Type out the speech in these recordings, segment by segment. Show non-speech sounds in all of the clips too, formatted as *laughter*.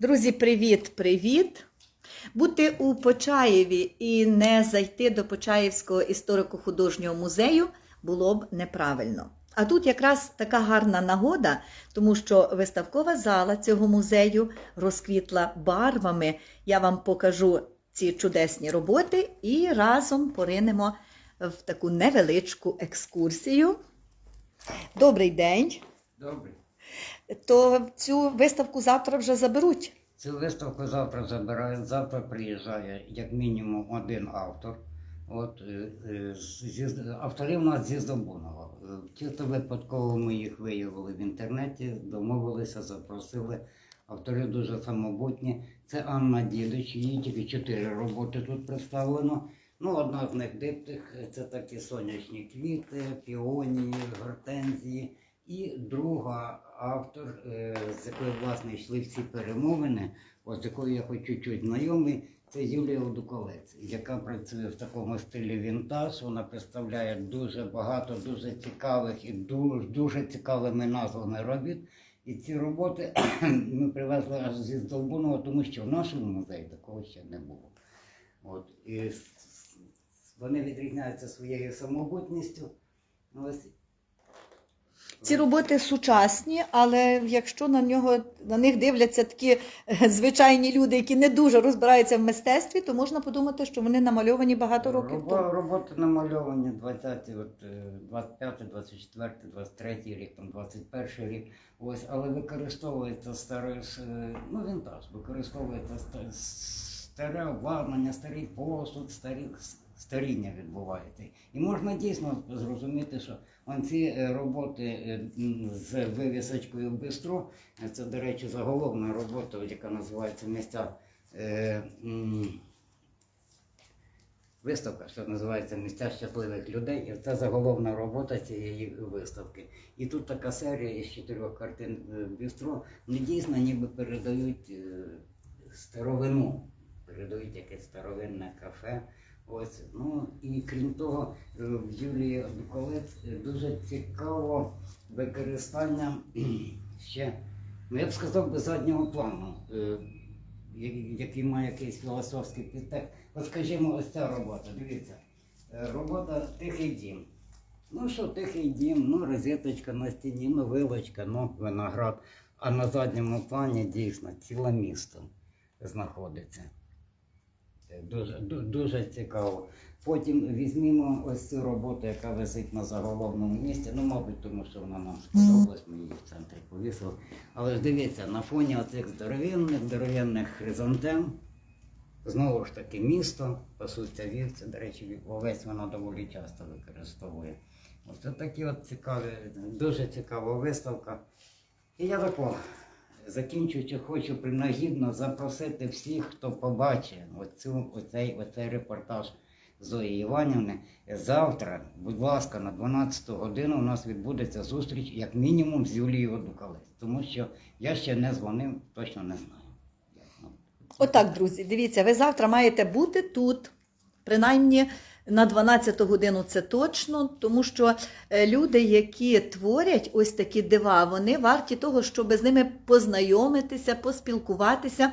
Друзі, привіт, привіт! Бути у Почаєві і не зайти до Почаївського історико-художнього музею було б неправильно. А тут якраз така гарна нагода, тому що виставкова зала цього музею розквітла барвами. Я вам покажу ці чудесні роботи і разом поринемо в таку невеличку екскурсію. Добрий день! Добре. То цю виставку завтра вже заберуть. Цю виставку завтра забирають. Завтра приїжджає як мінімум один автор. От е, е, зі, авторів у нас зі Здобунова. Е, Чисто випадково ми їх виявили в інтернеті, домовилися, запросили. Автори дуже самобутні. Це Анна Дідич, її тільки чотири роботи тут представлено. Ну, одна з них диптих це такі сонячні квіти, піонії, гортензії. І друга автор, якою власне йшли всі перемовини, от якою я хоч чуть-чуть знайомий, це Юлія Одуковець, яка працює в такому стилі вінтаж. Вона представляє дуже багато дуже цікавих і дуже, дуже цікавими назвами робіт. І ці роботи *clears throat* ми привезли аж зі Здолбунова, тому що в нашому музеї такого ще не було. От, і вони відрізняються своєю самобутністю. Ось Ці роботи сучасні, але якщо на нього на них дивляться такі е, звичайні люди, які не дуже розбираються в мистецтві, то можна подумати, що вони намальовані багато років тому. Роботи намальовані 20, от, е, 25, 24, 23 рік, там 21 рік. Ось, але використовується старе, е, ну вінтаж, використовується старе обладнання, старий посуд, старі, старіння відбувається. І можна дійсно зрозуміти, що ці е, роботи е, з вивісочкою бистро, це, до речі, заголовна робота, яка називається місця. Е, Виставка, що називається Місця щасливих людей, і це заголовна робота цієї виставки. І тут така серія із чотирьох картин бістро, ну дійсно ніби передають старовину, передають якесь старовинне кафе. Ось, ну і крім того, е, в Юлії Дуковець е, дуже цікаво використання *clears throat* ще, ну я б сказав, би заднього плану, е, який має якийсь філософський підтекст. От скажімо, ось ця робота, дивіться. Робота Тихий дім. Ну що, тихий дім, ну розеточка на стіні, ну вилочка, ну виноград. А на задньому плані дійсно ціле місто знаходиться. Е, Дуже, дуже цікаво. Потім візьмімо ось цю роботу, яка висить на заголовному місці. Ну, мабуть, тому що вона нам сподобалась, ми її в центрі повісили. Але ж дивіться, на фоні оцих здоровенних, здоровенних хризантем, знову ж таки, місто, пасуться вівці, до речі, овець вона доволі часто використовує. Оце такі от цікаві, дуже цікава виставка. І я тако, закінчуючи, хочу принагідно запросити всіх, хто побачить оцю, оцей, оцей репортаж Зої Іванівни. Завтра, будь ласка, на 12 годину у нас відбудеться зустріч, як мінімум, з Юлією Дукалець. Тому що я ще не дзвонив, точно не знаю. Отак, друзі, дивіться, ви завтра маєте бути тут, принаймні на 12 годину це точно, тому що е, люди, які творять ось такі дива, вони варті того, щоб з ними познайомитися, поспілкуватися,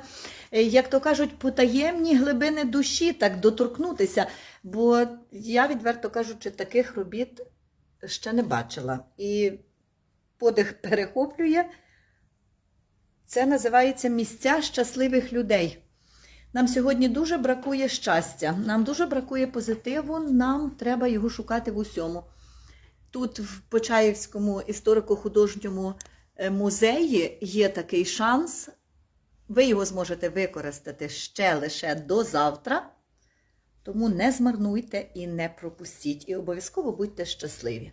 е, як то кажуть, потаємні глибини душі, так доторкнутися. Бо я, відверто кажучи, таких робіт ще не бачила. І подих перехоплює. Це називається місця щасливих людей. Нам сьогодні дуже бракує щастя, нам дуже бракує позитиву, нам треба його шукати в усьому. Тут, в Почаївському історико-художньому е, музеї, є такий шанс. Ви його зможете використати ще лише до завтра. Тому не змарнуйте і не пропустіть. І обов'язково будьте щасливі.